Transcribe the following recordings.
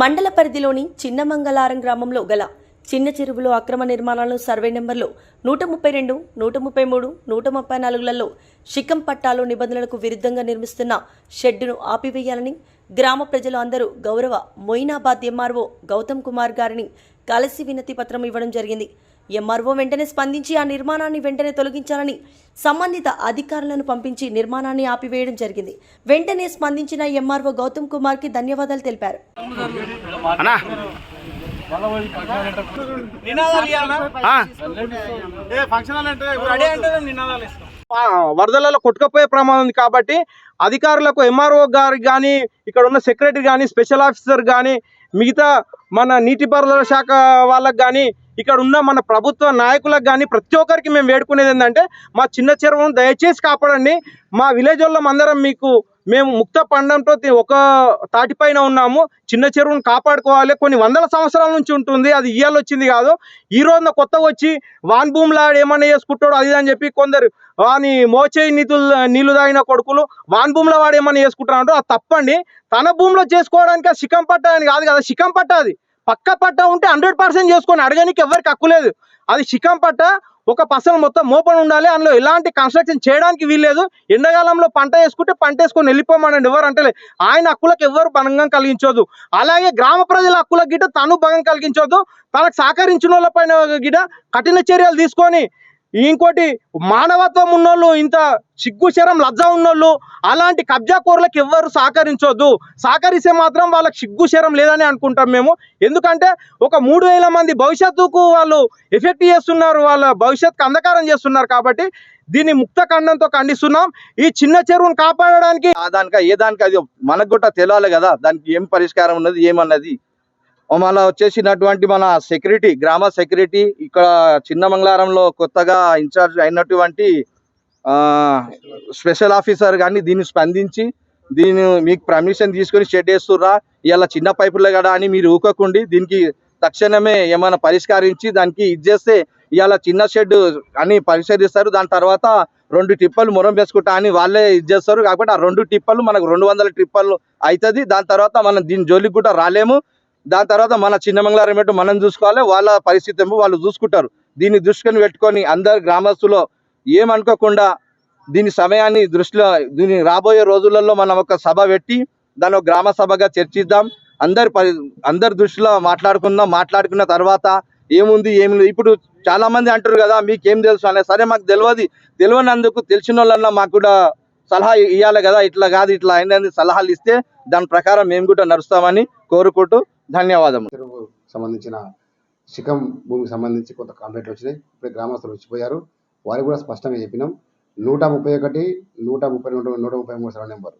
మండల పరిధిలోని చిన్నమంగళారం గ్రామంలో గల చిన్న చెరువులో అక్రమ నిర్మాణాలను సర్వే నెంబర్లు నూట ముప్పై రెండు నూట ముప్పై మూడు నూట ముప్పై నాలుగులలో షికం పట్టాలు నిబంధనలకు విరుద్ధంగా నిర్మిస్తున్న షెడ్డును ఆపివేయాలని గ్రామ ప్రజలు అందరూ గౌరవ మొయినాబాద్ ఎంఆర్ఓ గౌతమ్ కుమార్ గారిని కలిసి వినతి పత్రం ఇవ్వడం జరిగింది. ఎంఆర్ఓ వెంటనే స్పందించి ఆ నిర్మాణాన్ని వెంటనే తొలగించాలని సంబంధిత అధికారులను పంపించి నిర్మాణాన్ని ఆపివేయడం జరిగింది. వెంటనే స్పందించిన ఎంఆర్ఓ గౌతమ్ కుమార్కి ధన్యవాదాలు తెలిపారు. వరదలలో కొట్టుకపోయే ప్రమాదం ఉంది కాబట్టి అధికారులకు ఎంఆర్ఓ గారికి కానీ ఇక్కడ ఉన్న సెక్రటరీ కానీ స్పెషల్ ఆఫీసర్ కానీ మిగతా మన నీటిపారుదల శాఖ వాళ్ళకు కానీ ఇక్కడ ఉన్న మన ప్రభుత్వ నాయకులకు కానీ ప్రతి ఒక్కరికి మేము వేడుకునేది ఏంటంటే మా చిన్న చెరువును దయచేసి కాపాడండి. మా విలేజ్ వాళ్ళం అందరం మీకు మేము ముక్త పండంతో ఒక తాటిపైన ఉన్నాము. చిన్న చెరువును కాపాడుకోవాలి. కొన్ని వందల సంవత్సరాల నుంచి ఉంటుంది. అది ఇయ్యాలు వచ్చింది కాదు. ఈ రోజున కొత్తగా వచ్చి వాన్ భూమిలో ఏమన్నా చేసుకుంటాడు అది అని చెప్పి కొందరు వాని మోచేయి నిధులు నీళ్ళు తాగిన కొడుకులు వాన్ భూమిలో వాడు ఏమన్నా చేసుకుంటాడు అది తప్పండి. తన భూమిలో చేసుకోవడానికి అది శిఖం పట్ట అని కాదు కదా. శిఖం పట్ట అది. పక్క పట్ట ఉంటే హండ్రెడ్ పర్సెంట్ చేసుకొని అడగడానికి ఎవరికి హక్కు లేదు. అది శిఖం పట్ట ఒక పసలు మొత్తం మోపని ఉండాలి. అందులో ఎలాంటి కన్స్ట్రక్షన్ చేయడానికి వీల్లేదు. ఎండాకాలంలో పంట వేసుకుంటే పంట వేసుకొని వెళ్ళిపోమనండి ఎవరు అంటే ఆయన హక్కులకు ఎవరు భంగం కలిగించొద్దు. అలాగే గ్రామ ప్రజల హక్కులకు గిట తను భంగం కలిగించొద్దు. తనకు సహకరించిన వాళ్ళ పైన గిట్ట కఠిన చర్యలు తీసుకొని ఇంకోటి మానవత్వం ఉన్నోళ్ళు ఇంత సిగ్గు శరం లజ్జ ఉన్నోళ్ళు అలాంటి కబ్జా కూరలకు ఎవ్వరు సహకరించొద్దు. సహకరిస్తే మాత్రం వాళ్ళకి సిగ్గుశరం లేదని అనుకుంటాం మేము. ఎందుకంటే ఒక మూడు వేల మంది భవిష్యత్తుకు వాళ్ళు ఎఫెక్ట్ చేస్తున్నారు వాళ్ళ భవిష్యత్తుకు అంధకారం చేస్తున్నారు కాబట్టి దీన్ని ముక్త ఖండంతో ఖండిస్తున్నాం. ఈ చిన్న చెరువును కాపాడడానికి ఆ దానికి ఏ దానికి అది మనకు కూడా తెలియాలి కదా. దానికి ఏం పరిష్కారం ఉన్నది ఏమన్నది. మళ్ళీ వచ్చేసినటువంటి మన సెక్యూరిటీ గ్రామ సెక్యూరిటీ ఇక్కడ చిన్న మంగళారంలో కొత్తగా ఇన్ఛార్జ్ అయినటువంటి స్పెషల్ ఆఫీసర్ కానీ దీన్ని స్పందించి దీన్ని మీకు పర్మిషన్ తీసుకొని షెడ్ వేస్తుర్రా ఇలా చిన్న పైపులే కదా అని మీరు ఊకకుండి దీనికి తక్షణమే ఏమైనా పరిష్కరించి దానికి ఇది చేస్తే ఇవాళ చిన్న షెడ్ అని పరిశీలిస్తారు దాని తర్వాత రెండు టిప్పలు మొరం వేసుకుంటా అని వాళ్ళే ఇది చేస్తారు కాబట్టి ఆ రెండు టిప్పలు మనకు రెండు వందల టిప్పలు అవుతుంది దాని తర్వాత మనం దీని జోలికి కూడా రాలేము. దాని తర్వాత మన చిన్నమంగళారం ఏంటో మనం చూసుకోవాలి వాళ్ళ పరిస్థితి ఏమో వాళ్ళు చూసుకుంటారు. దీన్ని దృష్టిని పెట్టుకొని అందరు గ్రామస్తులు ఏమనుకోకుండా దీని సమయాన్ని దృష్టిలో దీని రాబోయే రోజులలో మనం ఒక సభ పెట్టి దాని ఒక గ్రామ సభగా చర్చిద్దాం. అందరి పరి అందరి దృష్టిలో మాట్లాడుకుందాం. మాట్లాడుకున్న తర్వాత ఏముంది ఏమి లేదు ఇప్పుడు చాలా మంది అంటారు కదా మీకేం తెలుసు అనే సరే మాకు తెలియదు తెలియనందుకు తెలిసిన వాళ్ళన్నా మాకు కూడా సలహా ఇవ్వాలి కదా ఇట్లా కాదు ఇట్లా అయిందని సలహాలు ఇస్తే దాని ప్రకారం మేము కూడా నడుస్తామని కోరుకుంటూ ధన్యవాదము సంబంధించిన శిఖం భూమికి సంబంధించి కొంత కాంప్లైంట్లు వచ్చినాయి. ఇప్పుడు గ్రామస్తులు వచ్చిపోయారు. వారికి కూడా స్పష్టంగా చెప్పినాం. నూట ముప్పై ఒకటి నూట ముప్పై రెండు నూట ముప్పై మూడు సర్వ నెంబర్.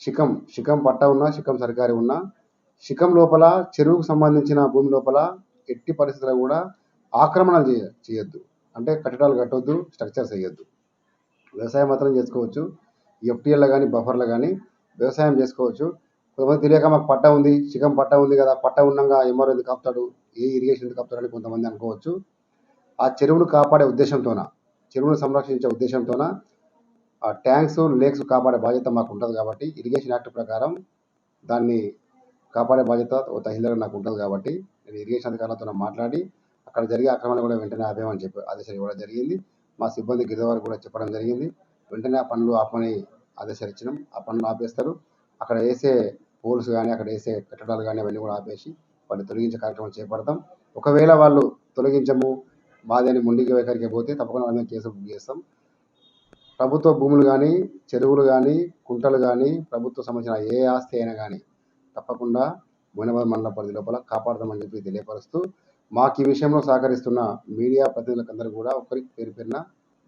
శిఖం శిఖం పట్ట ఉన్నా శిఖం సర్కారీ ఉన్నా శిఖం లోపల చెరువుకు సంబంధించిన భూమి లోపల ఎట్టి పరిస్థితుల్లో కూడా ఆక్రమణలు చేయ చేయొద్దు. అంటే కట్టడాలు కట్టొద్దు స్ట్రక్చర్స్ వేయొద్దు. వ్యవసాయం మాత్రం చేసుకోవచ్చు. ఎఫ్టీఎల్లో కానీ బఫర్లో కానీ వ్యవసాయం చేసుకోవచ్చు. కొంతమంది తెలియక మాకు పట్ట ఉంది చికం పట్ట ఉంది కదా పట్ట ఉన్నాక ఎంఆర్ఓ ఎందుకు కాపుతాడు ఏ ఇరిగేషన్ ఎందుకు కాపుతాడు అని కొంతమంది అనుకోవచ్చు. ఆ చెరువును కాపాడే ఉద్దేశంతోన చెరువును సంరక్షించే ఉద్దేశంతోన ఆ ట్యాంక్స్ లేక్స్ కాపాడే బాధ్యత మాకు ఉంటుంది కాబట్టి ఇరిగేషన్ యాక్ట్ ప్రకారం దాన్ని కాపాడే బాధ్యత ఒక తహసీల్దార్ నాకు ఉంటుంది కాబట్టి నేను ఇరిగేషన్ అధికారులతో మాట్లాడి అక్కడ జరిగే అక్రమాలు కూడా వెంటనే ఆపేమని చెప్పి ఆదేశాలు ఇవ్వడం జరిగింది. మా సిబ్బంది గిరిజవారు కూడా చెప్పడం జరిగింది. వెంటనే ఆ పనులు ఆపమని ఆదేశాలు ఇచ్చినాం ఆ పనులు ఆపేస్తారు. అక్కడ వేసే పోల్స్ కానీ అక్కడ వేసే కట్టడాలు కానీ అవన్నీ కూడా ఆపేసి వాటిని తొలగించే కార్యక్రమం చేపడతాం. ఒకవేళ వాళ్ళు తొలగించము మాదని ముండికి వైఖరికి పోతే తప్పకుండా వాళ్ళ కేసు బుక్ చేస్తాం. ప్రభుత్వ భూములు కానీ చెరువులు కానీ కుంటలు కానీ ప్రభుత్వ సంబంధించిన ఏ ఆస్తి అయినా కానీ తప్పకుండా మునబాద్ మండల పరిధి లోపల కాపాడదామని చెప్పి తెలియపరుస్తూ మాకు ఈ విషయంలో సహకరిస్తున్న మీడియా ప్రతినిధులకందరూ కూడా ఒకరికి పేరు పేరున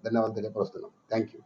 ధన్యవాదాలు తెలియపరుస్తున్నాం. Thank you